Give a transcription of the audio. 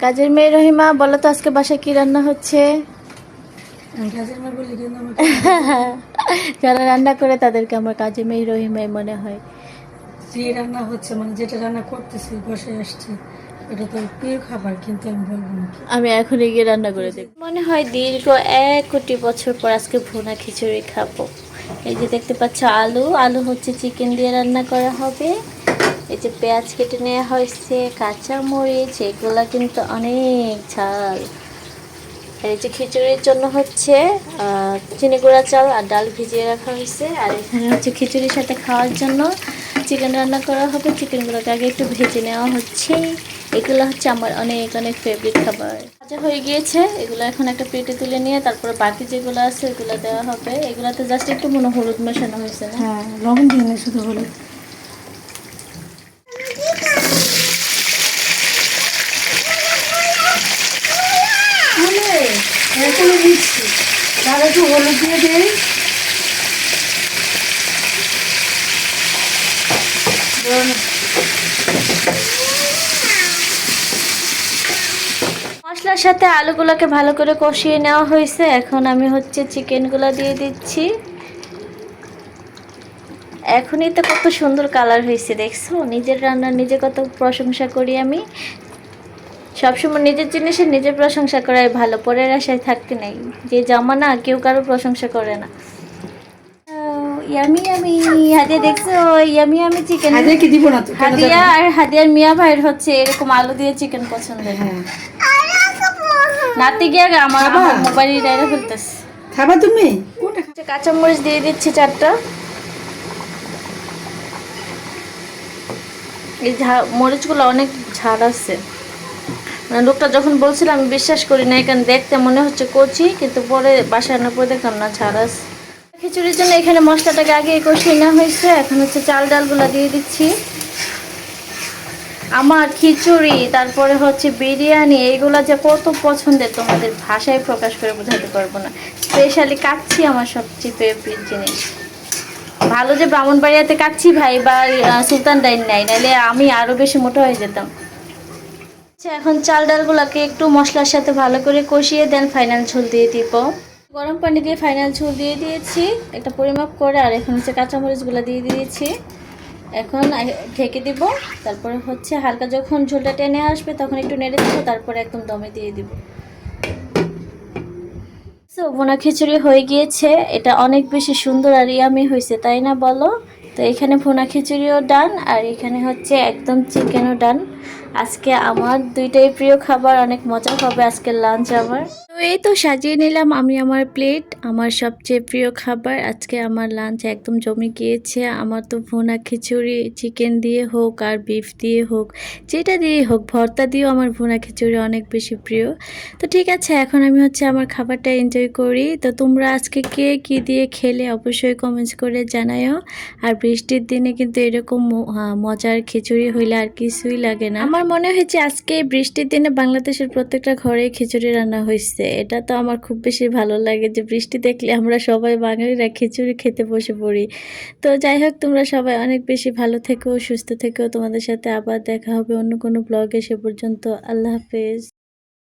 কাজের মেয়ে রহিমা বলো তো আজকে বাসায় কি রান্না হচ্ছে? যারা রান্না করে তাদেরকে আমার কাজের মেয়ে রহিমাই মনে হয়। যে রান্না হচ্ছে মানে যেটা রান্না করতেছি বসে আসছি এটা তো প্রিয় খাবার কিন্তু আমি বলব না আমি এখন গিয়ে রান্না করে দেব মনে হয় দীর্ঘ এক কোটি বছর পর আজকে ভুনা খিচুড়ি খাব। এই যে দেখতে পাচ্ছ আলু আলু হচ্ছে চিকেন দিয়ে রান্না করা হবে। এই যে পেঁয়াজ কেটে নেওয়া হয়েছে কাঁচা মরিচ এগুলা কিন্তু অনেক ঝাল। এই যে খিচুড়ির জন্য হচ্ছে চিনি গুঁড়া চাল আর ডাল ভিজিয়ে রাখা হয়েছে। আর এখানে হচ্ছে খিচুড়ির সাথে খাওয়ার জন্য চিকেন রান্না করা হবে। চিকেনগুলোকে আগে একটু ভেজে নেওয়া হচ্ছে। এগুলো হচ্ছে আমার অনেক অনেক ফেভারিট খাবার। ভাজা হয়ে গিয়েছে। এগুলো এখন একটা প্লেটে তুলে নিয়ে তারপরে বাকি যেগুলো আছে এগুলো দেওয়া হবে। এগুলোতে জাস্ট একটু মনে হলুদ মেশানো হয়েছে না? হ্যাঁ লবণ দিয়ে শুধু হলে এখনও দিচ্ছি। একটু হলুদ দিয়ে দেই। মশলার সাথে আলুগুলোকে ভালো করে কষিয়ে নেওয়া হয়েছে। এখন আমি হচ্ছে চিকেনগুলো দিয়ে দিচ্ছি। এখনই তো কত সুন্দর কালার হয়েছে, দেখছ? নিজের রান্নার নিজে কত প্রশংসা করি আমি। সবসময় নিজের জিনিসের নিজের প্রশংসা করাই ভালো পরের আশায় থাকতে নেই। যে জামানা কেউ কারও প্রশংসা করে না। ইয়ামি ইয়ামি হাদিয়া দেখছ? ইয়ামি ইয়ামি চিকেন হাতে কি দিব না তো? হাদিয়া আর হাদিয়ার মিয়া ভাইয়ের হচ্ছে এরকম আলু দিয়ে চিকেন পছন্দের। হ্যাঁ। নাতি গিয়ে আমার মোবাইল ডাইরে ফেলতেছে। খাবা তুমি? কাঁচামরিচ দিয়ে দিচ্ছি চারটা। এই মরিচগুলো অনেক ঝাড় আছে। মানে লোকটা যখন বলছিল, আমি বিশ্বাস করি না, এখানে দেখতে মনে হচ্ছে কচি, কিন্তু পরে বাসায় আনার পরে দেখলাম, না আছে খিচুড়ির জন্য এখানে মশলাটাকে আগে কষিয়ে নেওয়া হয়েছে, এখন হচ্ছে চাল ডালগুলো দিয়ে দিচ্ছি। আমার খিচুড়ি, তারপরে হচ্ছে বিরিয়ানি এইগুলা যে কত পছন্দের, তোমাদের ভাষায় প্রকাশ করে বোঝাতে পারব না। স্পেশালি কাচ্ছি আমার সবচেয়ে ফেভারিট জিনিস। ভালো যে ব্রাহ্মণবাড়িয়াতে কাচ্ছি ভাই, বা সুলতান ডাইন নাই নাহলে আমি আরও বেশি মোটা হয়ে যেতাম। আচ্ছা এখন চাল ডালগুলোকে একটু মশলার সাথে ভালো করে কষিয়ে দেন ফাইনাল ঝোল দিয়ে দিব। গরম পানি দিয়ে ফাইনাল ঝোল দিয়ে দিয়েছি। একটা পরিমাপ করে আর এখন হচ্ছে কাঁচামরিচগুলো দিয়ে দিয়েছি। এখন ঢেকে দিব। তারপরে হচ্ছে হালকা যখন ঝোলটা টেনে আসবে তখন একটু নেড়ে দেবো, তারপরে একদম দমে দিয়ে দিব। সো বোনা খিচুড়ি হয়ে গিয়েছে। এটা অনেক বেশি সুন্দর আর ইয়ামি হয়েছে, তাই না বলো? তো এখানে ভুনা খিচুড়িও ডান আর এখানে হচ্ছে একদম চিকেনও ডান। আজকে আমার দুইটাই প্রিয় খাবার, অনেক মজা হবে আজকে লাঞ্চ আমার এই তো সাজিয়ে নিলাম আমি আমার প্লেট আমার সবচেয়ে প্রিয় খাবার। আজকে আমার লাঞ্চ একদম জমে গিয়েছে। আমার তো ভুনা খিচুড়ি চিকেন দিয়ে হোক আর বিফ দিয়ে হোক, যেটা দিয়ে হোক, ভর্তা দিয়েও আমার ভুনা খিচুড়ি অনেক বেশি প্রিয়। তো ঠিক আছে, এখন আমি হচ্ছে আমার খাবারটা এনজয় করি। তো তোমরা আজকে কে কি দিয়ে খেলে অবশ্যই কমেন্টস করে জানাইও আর বৃষ্টির দিনে কিন্তু এরকম মজার খিচুড়ি হইলে আর কিছুই লাগে না। আমার মনে হয়েছে আজকে বৃষ্টির দিনে বাংলাদেশের প্রত্যেকটা ঘরে খিচুড়ি রান্না হয়েছে এটা তো আমার খুব বেশি ভালো লাগে যে বৃষ্টি দেখলে আমরা সবাই বাঙালিরা খিচুড়ি খেতে বসে পড়ি। তো যাই হোক, তোমরা সবাই অনেক বেশি ভালো থেকো, সুস্থ থেকো। তোমাদের সাথে আবার দেখা হবে অন্য কোনো ব্লগে সে পর্যন্ত আল্লাহ হাফেজ।